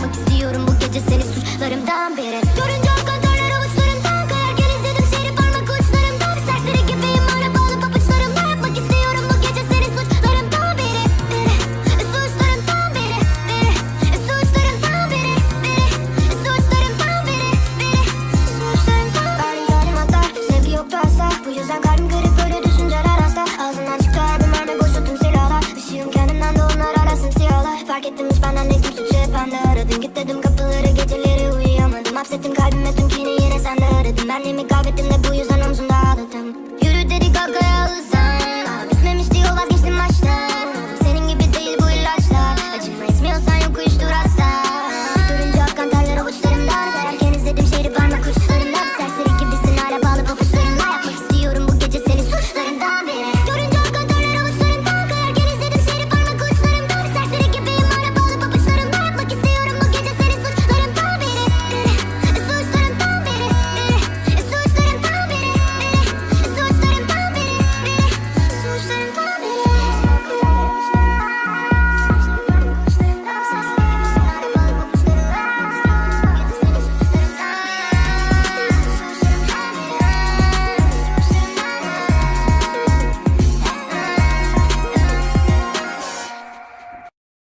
Yapmak istiyorum. Bu gece seni suçlarımdan Görünce Kimse cephemde aradın Git dedim kapıları geceleri uyuyamadım. Hapsettim kalbime tüm kini yine sen de aradın mi kaybettim de bu yüzden